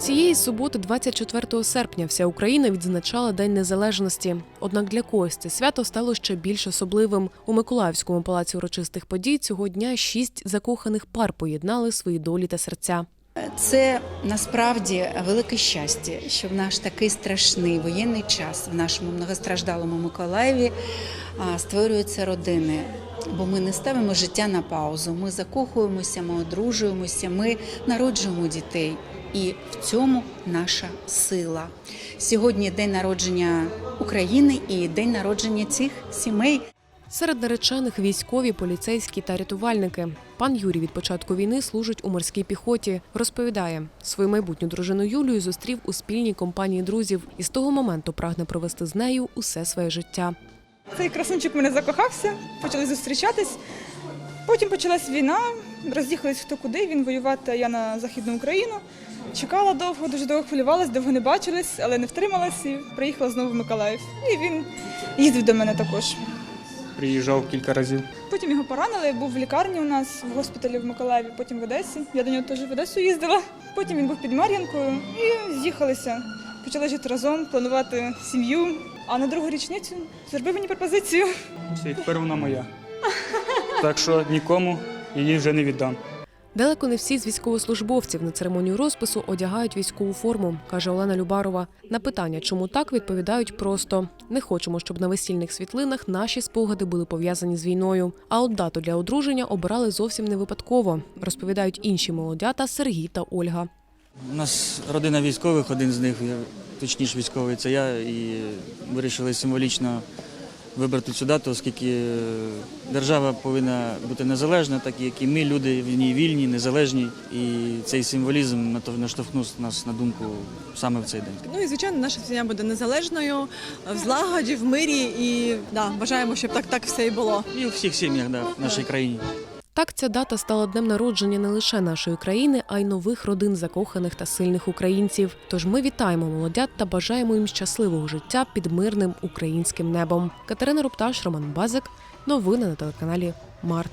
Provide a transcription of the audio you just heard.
Цієї суботи, 24 серпня, вся Україна відзначала День Незалежності. Однак для когось це свято стало ще більш особливим. У Миколаївському палаці урочистих подій цього дня шість закоханих пар поєднали свої долі та серця. Це насправді велике щастя, що в наш такий страшний воєнний час в нашому многостраждалому Миколаєві створюються родини. Бо ми не ставимо життя на паузу. Ми закохуємося, ми одружуємося, ми народжуємо дітей. І в цьому наша сила. Сьогодні день народження України і день народження цих сімей. Серед наречених військові, поліцейські та рятувальники. Пан Юрій від початку війни служить у морській піхоті. Розповідає, свою майбутню дружину Юлію зустрів у спільній компанії друзів і з того моменту прагне провести з нею усе своє життя. Цей красунчик мене закохався, почали зустрічатись. Потім почалась війна, роз'їхались хто куди, він воювати, а я на Західну Україну. Чекала довго, дуже довго хвилювалась, довго не бачились, але не втрималась і приїхала знову в Миколаїв. І він їздив до мене також. Приїжджав кілька разів. Потім його поранили, був в лікарні у нас в госпіталі в Миколаєві, потім в Одесі. Я до нього теж в Одесу їздила. Потім він був під Мар'янкою і з'їхалися. Почали жити разом, планувати сім'ю. А на другу річницю зробив мені пропозицію. Все, і тепер вона моя. Так що нікому її вже не віддам. Далеко не всі з військовослужбовців на церемонію розпису одягають військову форму, каже Олена Любарова. На питання, чому так, відповідають просто: не хочемо, щоб на весільних світлинах наші спогади були пов'язані з війною. А от дату для одруження обирали зовсім не випадково, розповідають інші молодята Сергій та Ольга. У нас родина військових, один з них, точніше військовий, це я, і вирішили символічно вибрати цю дату, оскільки е, держава повинна бути незалежна, так як і ми, люди в ній вільні, незалежні. І цей символізм наштовхнув нас на думку саме в цей день. Ну і звичайно, наша сім'я буде незалежною в злагоді, в мирі, і да, бажаємо, щоб так так все і було. І у всіх сім'ях да, в нашій країні. Так ця дата стала днем народження не лише нашої країни, а й нових родин закоханих та сильних українців. Тож ми вітаємо молодят та бажаємо їм щасливого життя під мирним українським небом. Катерина Рупташ, Роман Базик. Новини на телеканалі Март.